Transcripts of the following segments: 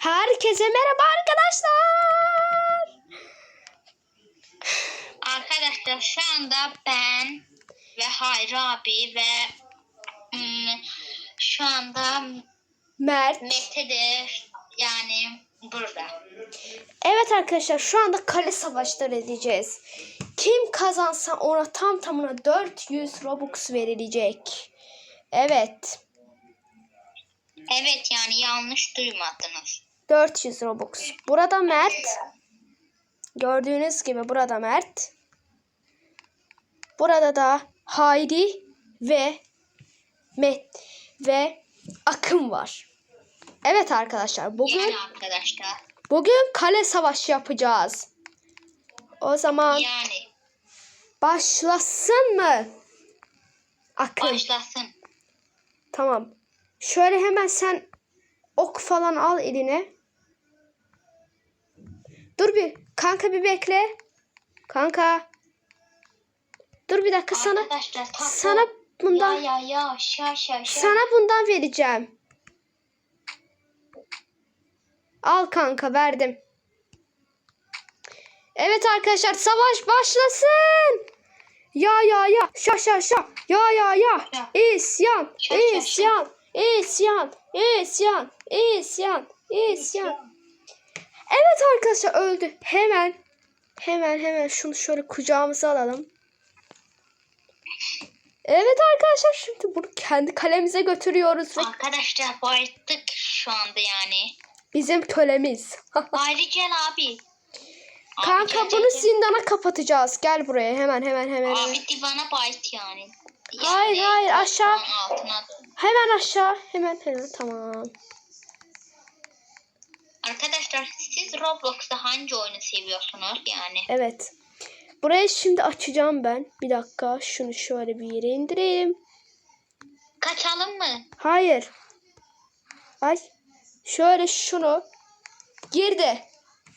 Herkese merhaba arkadaşlar. Arkadaşlar şu anda ben ve Hayri abi ve ım, şu anda Mert. Mete de yani burada. Evet arkadaşlar şu anda kale savaşları edeceğiz. Kim kazansa ona tam tamına 400 Robux verilecek. Evet. Evet yani yanlış duymadınız. 400 Robux. Burada Mert. Gördüğünüz gibi burada Mert. Burada da Hayri ve Met ve Akın var. Evet arkadaşlar bugün Yani arkadaşlar bugün kale savaşı yapacağız. O zaman yani başlasın mı? Akın. başlasın. Tamam. Şöyle hemen sen ok falan al eline. Dur bir. Kanka bir bekle. Kanka. Dur bir dakika sana. Arkadaşlar tatlı. Sana bundan Ya ya ya şa şa şa. sana bundan vereceğim. Al kanka verdim. Evet arkadaşlar savaş başlasın. Ya ya ya şa şa şa ya ya ya Ya. isyan şa. isyan isyan isyan isyan isyan. Evet arkadaşlar öldü. Hemen hemen hemen şunu şöyle kucağımıza alalım. Evet arkadaşlar şimdi bunu kendi kalemize götürüyoruz Arkadaşlar bayıldık şu anda yani. bizim kölemiz. Hayri gel abi. Abi Kanka gel, bunu gel, zindana kapatacağız. Gel buraya hemen hemen hemen. Abi divana bayt yani. Hayır, hayır, aşağı. Hemen aşağı. Hemen hemen tamam. Arkadaşlar siz Roblox'ta hangi oyunu seviyorsunuz yani? Evet. Burayı şimdi açacağım ben. Bir dakika şunu şöyle bir yere indireyim. Kaçalım mı? Hayır. Ay. Şöyle şunu. Girdi.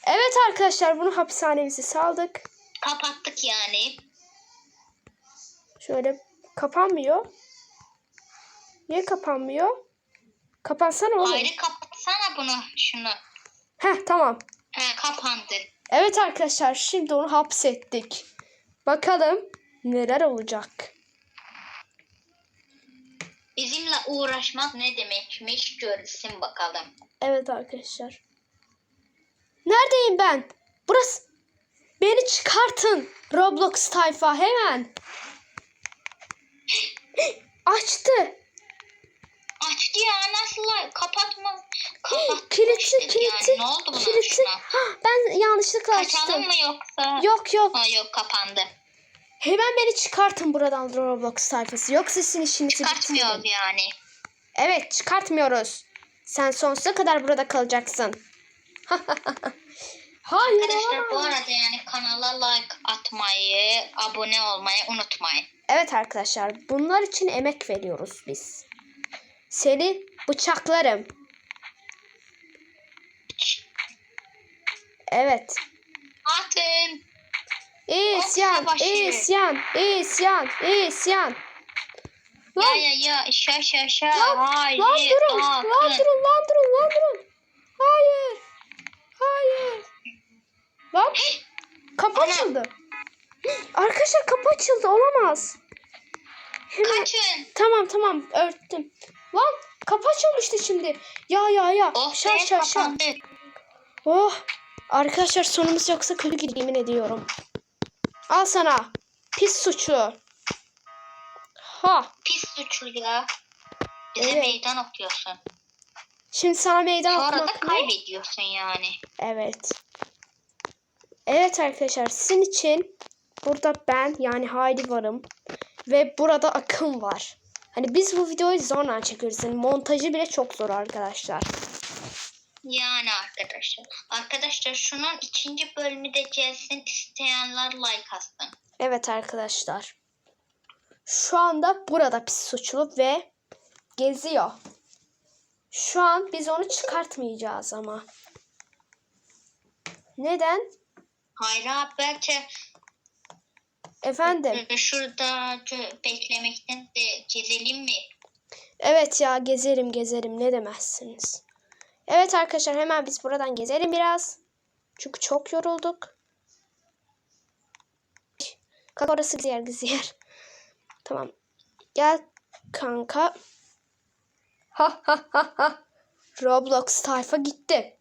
Evet arkadaşlar bunu hapishanemize saldık. Kapattık yani. Şöyle kapanmıyor. Niye kapanmıyor? Kapansana oğlum. Hayri kapatsana bunu şunu. Heh tamam. He kapandı. Evet arkadaşlar şimdi onu hapsettik. Bakalım neler olacak. Bizimle uğraşmak ne demekmiş görsün bakalım. Evet arkadaşlar. Neredeyim ben? Burası. Beni çıkartın. Roblox tayfa hemen. Açtı. Açtı ya nasıl kapatma. Kilitli kilitli. Yani. Ne oldu buna kilitli. şuna? Ha, ben yanlışlıkla Kaçalım açtım. mı yoksa? Yok yok. Ha, yok kapandı. Hemen beni çıkartın buradan Roblox sayfası. Yoksa sizin işinizi Çıkartmıyoruz bitiririm. yani. Evet çıkartmıyoruz. Sen sonsuza kadar burada kalacaksın. Hayır. Arkadaşlar bu arada yani kanala like atmayı, abone olmayı unutmayın. Evet arkadaşlar bunlar için emek veriyoruz biz. Seni bıçaklarım. Evet. Atın. İsyan, isyan, isyan, isyan. Ya Lan, ya ya şa şa şa. lan, Hayır. lan durun, lan akın. durun, lan durun, lan durun. Hayır, hayır. Lan, kapı Ana. açıldı. Arkadaşlar kapı açıldı, olamaz. Hemen, Kaçın. tamam tamam örttüm. Lan kapı açılmıştı şimdi. Ya ya ya. Oh şa şa şa. Oh. Arkadaşlar sonumuz yoksa kötü gidiyor yemin ediyorum. Al sana. Pis suçlu. Ha. Pis suçlu ya. Bize Evet. meydan okuyorsun. Şimdi sana meydan Sonra da okumak ne? kaybediyorsun yani. Evet. Evet arkadaşlar sizin için burada ben yani Hayri varım. Ve burada Akın var. Hani biz bu videoyu zorla çekiyoruz. Yani montajı bile çok zor arkadaşlar. Yani arkadaşlar. Arkadaşlar şunun ikinci bölümü de gelsin isteyenler like atsın. Evet arkadaşlar. Şu anda burada pis suçlu ve geziyor. Şu an biz onu çıkartmayacağız ama. Neden? Hayır abi belki Efendim. e, şurada beklemekten de gezelim mi? Evet ya gezerim gezerim ne demezsiniz. Evet arkadaşlar hemen biz buradan gezelim biraz. Çünkü çok yorulduk. Kanka orası güzel güzel. Tamam. Gel kanka. Ha ha ha ha. Roblox tayfa gitti.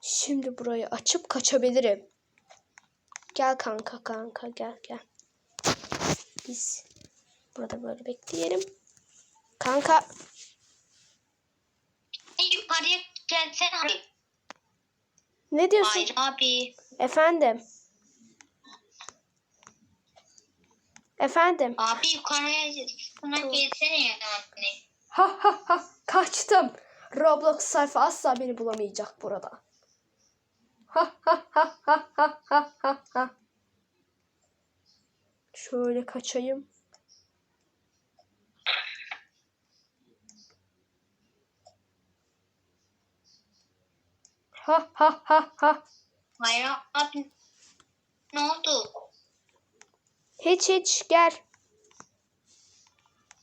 Şimdi burayı açıp kaçabilirim. Gel kanka kanka gel gel. Biz burada böyle bekleyelim. Kanka Yukarıya gelsene abi. ne diyorsun? Hayır abi. Efendim. Efendim. Abi yukarıya sana gelsene yani. Ha ha ha kaçtım. Roblox sayfa asla beni bulamayacak burada. Ha ha ha ha ha ha ha. Şöyle kaçayım. Ha ha ha ha. Hayır abi. Ne oldu? Hiç hiç gel.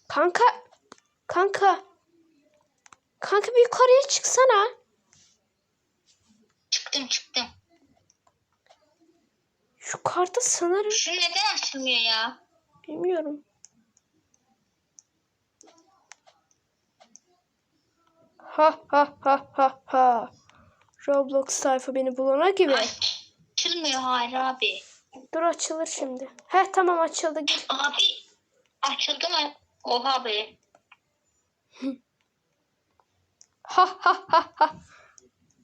Kanka. Kanka. Kanka bir yukarıya çıksana. Çıktım çıktım. Yukarıda sanırım. Şu neden açılmıyor ya? Bilmiyorum. Ha ha ha ha ha. Roblox sayfa beni bulana gibi. Açılmıyor hayır abi. Dur açılır şimdi. Heh tamam açıldı gir. Abi açıldı mı? Oha be. Ha ha ha ha.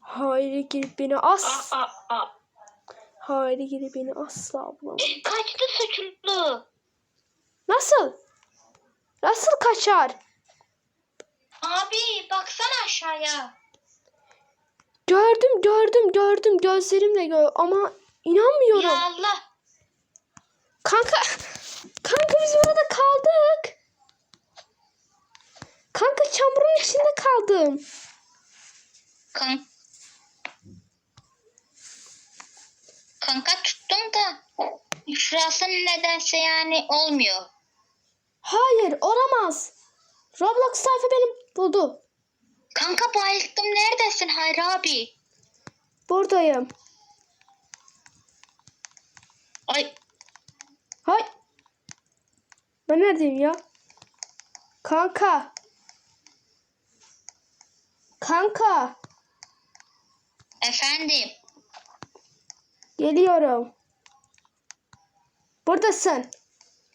Hayri girip beni as. aa, aa. Hayri girip beni asla bulamaz. Kaçtı suçlu. Nasıl? Nasıl kaçar? Abi baksana aşağıya. Gördüm gördüm gördüm gözlerimle gör ama inanmıyorum. Ya Allah. Kanka kanka biz burada kaldık. Kanka çamurun içinde kaldım. Kan Kanka tuttum da şurası nedense yani olmuyor. Hayır olamaz. Roblox sayfa beni buldu. Kanka bayıldım neredesin Hayri abi? Buradayım. Ay Hay. Ben neredeyim ya? Kanka. Kanka. efendim. Geliyorum. Buradasın.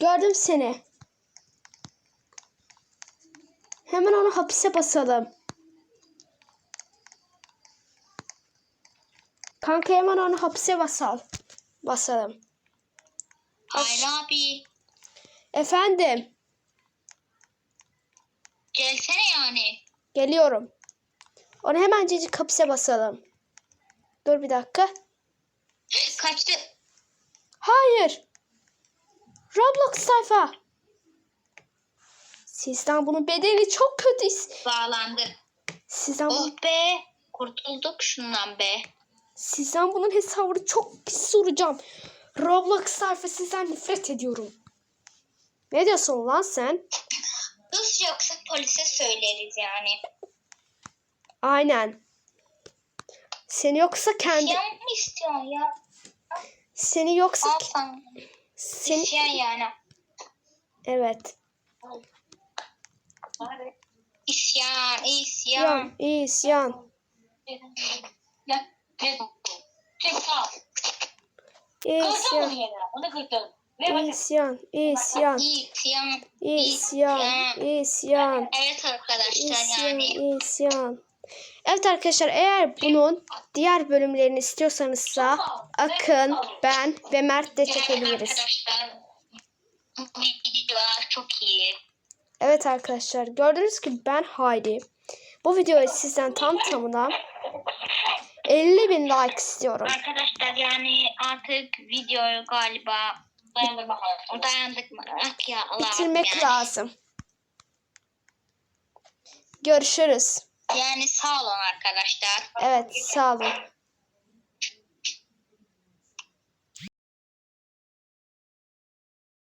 Gördüm seni. Hemen onu hapise basalım. Kanka hemen onu hapise basal. Basalım. Hayri abi. Efendim. Gelsene yani. Geliyorum. Onu hemencecik hapise basalım. Dur bir dakika. Kaçtı. Hayır. Roblox sayfa. Sizden bunun bedeli çok kötü. Bağlandı. Sizden, bu, Oh be. Kurtulduk şundan be. Sizden bunun hesabını çok pis soracağım. Roblox sayfa sizden nefret ediyorum. Ne diyorsun lan sen? Kız yoksa polise söyleriz yani. Aynen. Seni yoksa kendi İsyan mı istiyorsun ya? seni yoksa Al sana. seni İsyan yani. evet. İsyan, isyan. Yan, isyan. İsyan, isyan, isyan, İsyan. isyan, isyan. Evet arkadaşlar İsyan, yani. isyan. Evet arkadaşlar eğer bunun diğer bölümlerini istiyorsanızsa Akın, ben ve Mert de çekebiliriz. videolar çok iyi. Evet arkadaşlar gördüğünüz gibi ben Hayri. Bu videoyu sizden tam tamına 50 bin like istiyorum. Arkadaşlar yani artık videoyu galiba dayandık mı? Ak ya Allah'ım Bitirmek yani. lazım. Görüşürüz. Yani sağ olun arkadaşlar. Evet sağ olun.